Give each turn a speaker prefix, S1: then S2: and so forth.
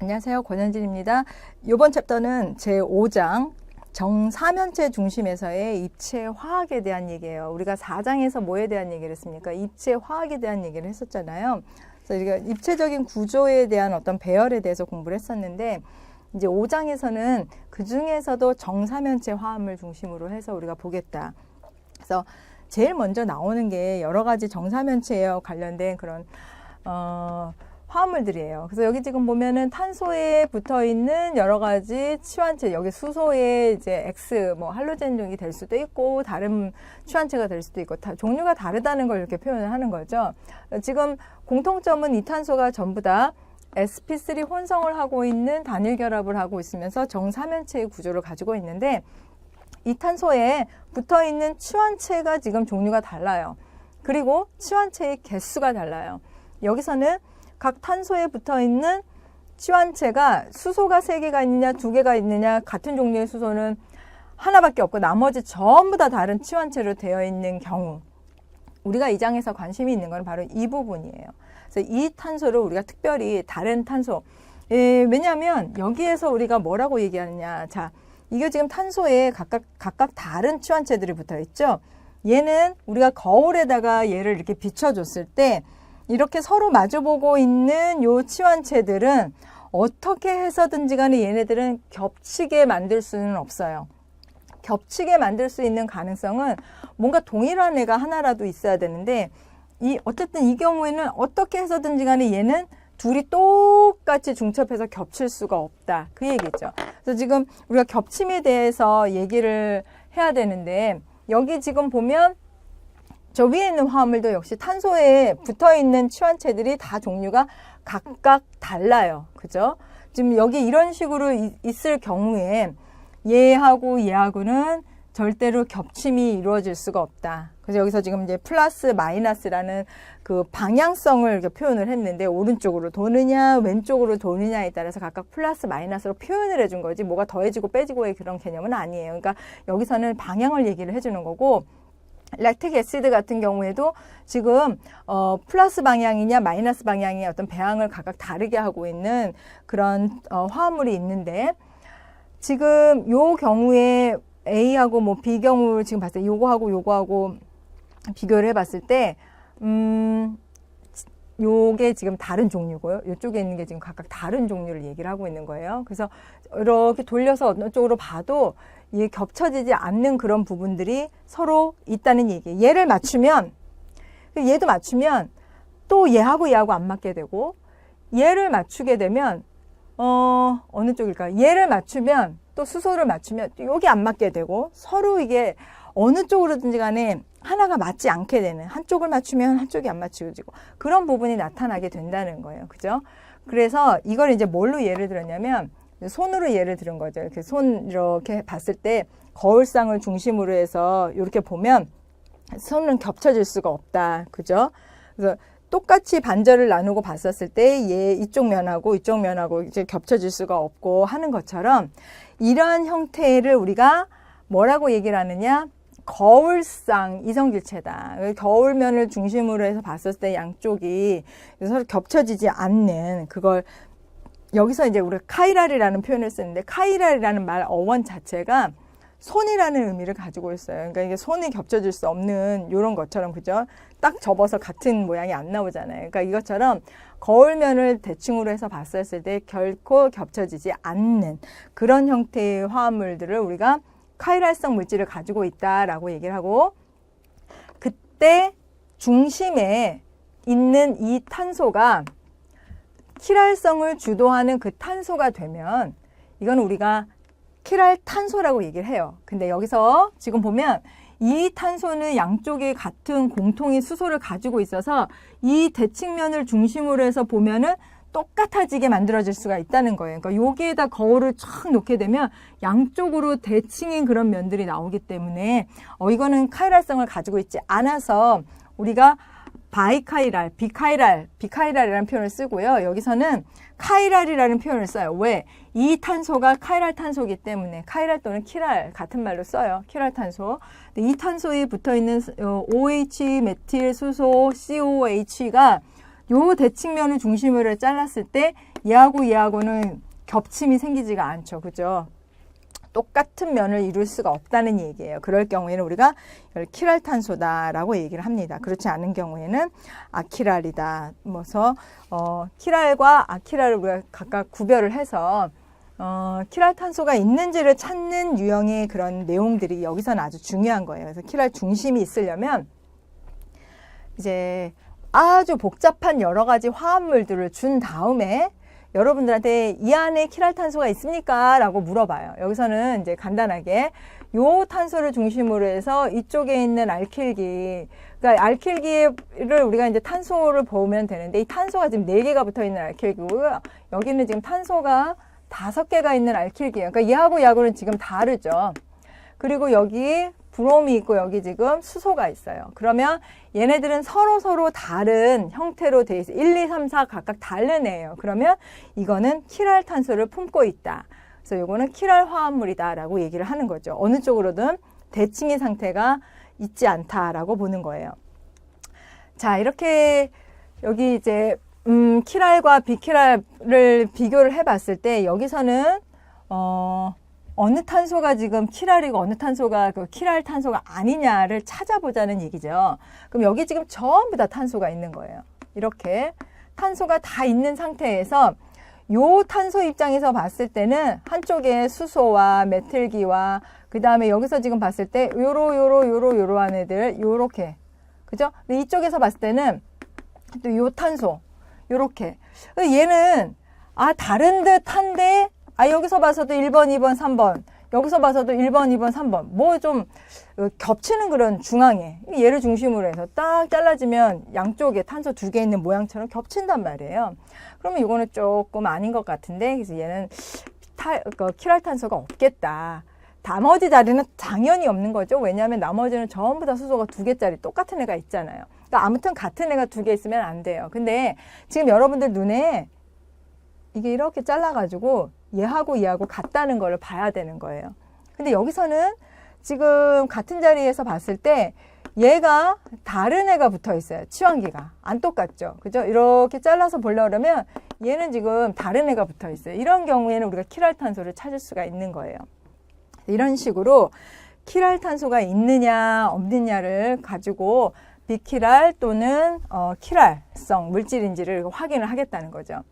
S1: 안녕하세요. 권현진입니다. 이번 챕터는 제5장 정사면체 중심에서의 입체 화학에 대한 얘기예요. 우리가 4장에서 뭐에 대한 얘기를 했습니까? 입체 화학에 대한 얘기를 했었잖아요. 그래서 우리가 입체적인 구조에 대한 어떤 배열에 대해서 공부를 했었는데 이제 5장에서는 그 중에서도 정사면체 화합을 중심으로 해서 우리가 보겠다. 그래서 제일 먼저 나오는 게 여러 가지 정사면체와 관련된 그런 어, 화합물들이에요. 그래서 여기 지금 보면은 탄소에 붙어 있는 여러 가지 치환체, 여기 수소에 이제 X, 뭐 할로젠 종이 될 수도 있고 다른 치환체가 될 수도 있고 다, 종류가 다르다는 걸 이렇게 표현을 하는 거죠. 지금 공통점은 이 탄소가 전부 다 sp3 혼성을 하고 있는 단일 결합을 하고 있으면서 정사면체의 구조를 가지고 있는데 이 탄소에 붙어 있는 치환체가 지금 종류가 달라요. 그리고 치환체의 개수가 달라요. 여기서는 각 탄소에 붙어 있는 치환체가 수소가 세 개가 있느냐, 두 개가 있느냐, 같은 종류의 수소는 하나밖에 없고 나머지 전부 다 다른 치환체로 되어 있는 경우 우리가 이 장에서 관심이 있는 건 바로 이 부분이에요. 그래서 이 탄소를 우리가 특별히 다른 탄소 예, 왜냐하면 여기에서 우리가 뭐라고 얘기하느냐 자 이게 지금 탄소에 각각 각각 다른 치환체들이 붙어 있죠. 얘는 우리가 거울에다가 얘를 이렇게 비춰줬을 때 이렇게 서로 마주보고 있는 요 치환체들은 어떻게 해서든지 간에 얘네들은 겹치게 만들 수는 없어요. 겹치게 만들 수 있는 가능성은 뭔가 동일한 애가 하나라도 있어야 되는데 이 어쨌든 이 경우에는 어떻게 해서든지 간에 얘는 둘이 똑같이 중첩해서 겹칠 수가 없다. 그 얘기죠. 그래서 지금 우리가 겹침에 대해서 얘기를 해야 되는데 여기 지금 보면 저 위에 있는 화합물도 역시 탄소에 붙어 있는 치환체들이 다 종류가 각각 달라요. 그죠? 지금 여기 이런 식으로 있을 경우에 얘하고 얘하고는 절대로 겹침이 이루어질 수가 없다. 그래서 여기서 지금 이제 플러스 마이너스라는 그 방향성을 이렇게 표현을 했는데 오른쪽으로 도느냐 왼쪽으로 도느냐에 따라서 각각 플러스 마이너스로 표현을 해준 거지 뭐가 더해지고 빼지고의 그런 개념은 아니에요. 그러니까 여기서는 방향을 얘기를 해주는 거고 렉틱 애시드 같은 경우에도 지금 어 플러스 방향이냐 마이너스 방향의 어떤 배항을 각각 다르게 하고 있는 그런 어 화합물이 있는데 지금 요 경우에 A하고 뭐 B 경우 지금 봤을 때 요거하고 요거하고 비교를 해 봤을 때 음. 요게 지금 다른 종류고요. 요쪽에 있는 게 지금 각각 다른 종류를 얘기를 하고 있는 거예요. 그래서 이렇게 돌려서 어느 쪽으로 봐도 이 겹쳐지지 않는 그런 부분들이 서로 있다는 얘기. 얘를 맞추면 얘도 맞추면 또 얘하고 얘하고 안 맞게 되고 얘를 맞추게 되면 어 어느 쪽일까? 얘를 맞추면 또 수소를 맞추면 또 여기 안 맞게 되고 서로 이게 어느 쪽으로든지 간에 하나가 맞지 않게 되는 한쪽을 맞추면 한쪽이 안 맞춰지고 그런 부분이 나타나게 된다는 거예요. 그죠? 그래서 이걸 이제 뭘로 예를 들었냐면 손으로 예를 들은 거죠. 이렇게 손 이렇게 봤을 때 거울상을 중심으로 해서 이렇게 보면 손은 겹쳐질 수가 없다. 그죠? 그래서 똑같이 반절을 나누고 봤었을 때 얘 이쪽 면하고 이쪽 면하고 이제 겹쳐질 수가 없고 하는 것처럼 이러한 형태를 우리가 뭐라고 얘기를 하느냐? 거울상 이성질체다. 거울면을 중심으로 해서 봤었을 때 양쪽이 서로 겹쳐지지 않는 그걸 여기서 이제 우리가 카이랄이라는 표현을 쓰는데 카이랄이라는 말 어원 자체가 손이라는 의미를 가지고 있어요. 그러니까 이게 손이 겹쳐질 수 없는 이런 것처럼 그죠? 딱 접어서 같은 모양이 안 나오잖아요. 그러니까 이것처럼 거울면을 대칭으로 해서 봤었을 때 결코 겹쳐지지 않는 그런 형태의 화합물들을 우리가 카이랄성 물질을 가지고 있다라고 얘기를 하고 그때 중심에 있는 이 탄소가 키랄성을 주도하는 그 탄소가 되면 이건 우리가 키랄 탄소라고 얘기를 해요. 근데 여기서 지금 보면 이 탄소는 양쪽에 같은 공통의 수소를 가지고 있어서 이 대칭면을 중심으로 해서 보면은 똑같아지게 만들어질 수가 있다는 거예요. 그러니까 여기에다 거울을 쫙 놓게 되면 양쪽으로 대칭인 그런 면들이 나오기 때문에 어 이거는 카이랄성을 가지고 있지 않아서 우리가 바이카이랄, 비카이랄, 비카이랄이라는 표현을 쓰고요. 여기서는 카이랄이라는 표현을 써요. 왜? 이 탄소가 카이랄 탄소이기 때문에 카이랄 또는 키랄 같은 말로 써요. 키랄 탄소. 이 탄소에 붙어 있는 OH 메틸 수소 COH가 요 대칭면을 중심으로 잘랐을 때 얘하고 얘하고는 겹침이 생기지가 않죠. 그죠? 똑같은 면을 이룰 수가 없다는 얘기예요. 그럴 경우에는 우리가 키랄탄소다라고 얘기를 합니다. 그렇지 않은 경우에는 아키랄이다. 뭐서 어, 키랄과 아키랄을 우리가 각각 구별을 해서 어, 키랄탄소가 있는지를 찾는 유형의 그런 내용들이 여기서는 아주 중요한 거예요. 그래서 키랄 중심이 있으려면 이제 아주 복잡한 여러 가지 화합물들을 준 다음에 여러분들한테 이 안에 키랄탄소가 있습니까? 라고 물어봐요. 여기서는 이제 간단하게 요 탄소를 중심으로 해서 이쪽에 있는 알킬기 그러니까 알킬기를 우리가 이제 탄소를 보면 되는데 이 탄소가 지금 네 개가 붙어 있는 알킬기고요. 여기는 지금 탄소가 다섯 개가 있는 알킬기예요. 그러니까 얘하고 얘하고는 지금 다르죠. 그리고 여기 브롬이 있고 여기 지금 수소가 있어요. 그러면 얘네들은 서로 서로 다른 형태로 돼 있어요. 1, 2, 3, 4 각각 다른 애예요. 그러면 이거는 키랄 탄소를 품고 있다. 그래서 이거는 키랄 화합물이다라고 얘기를 하는 거죠. 어느 쪽으로든 대칭의 상태가 있지 않다라고 보는 거예요. 자, 이렇게 여기 이제 음, 키랄과 비키랄을 비교를 해봤을 때 여기서는 어, 어느 탄소가 지금 키랄이고 어느 탄소가 그 키랄 탄소가 아니냐를 찾아보자는 얘기죠. 그럼 여기 지금 전부 다 탄소가 있는 거예요. 이렇게 탄소가 다 있는 상태에서 요 탄소 입장에서 봤을 때는 한쪽에 수소와 메틀기와 그 다음에 여기서 지금 봤을 때 요로 요로 요로 요로한 애들 요렇게 그죠? 이쪽에서 봤을 때는 또 요 탄소 요렇게 얘는 아 다른 듯한데 아 여기서 봐서도 1번, 2번, 3번 여기서 봐서도 1번, 2번, 3번 뭐 좀 겹치는 그런 중앙에 얘를 중심으로 해서 딱 잘라지면 양쪽에 탄소 두 개 있는 모양처럼 겹친단 말이에요. 그러면 이거는 조금 아닌 것 같은데 그래서 얘는 타, 그 키랄탄소가 없겠다. 나머지 자리는 당연히 없는 거죠. 왜냐하면 나머지는 전부 다 수소가 두 개짜리 똑같은 애가 있잖아요. 그러니까 아무튼 같은 애가 두 개 있으면 안 돼요. 근데 지금 여러분들 눈에 이게 이렇게 잘라가지고 얘하고 얘하고 같다는 걸 봐야 되는 거예요. 근데 여기서는 지금 같은 자리에서 봤을 때 얘가 다른 애가 붙어 있어요. 치환기가. 안 똑같죠. 그죠? 이렇게 잘라서 보려고 그러면 얘는 지금 다른 애가 붙어 있어요. 이런 경우에는 우리가 키랄탄소를 찾을 수가 있는 거예요. 이런 식으로 키랄탄소가 있느냐 없느냐를 가지고 비키랄 또는 어, 키랄성 물질인지를 확인을 하겠다는 거죠.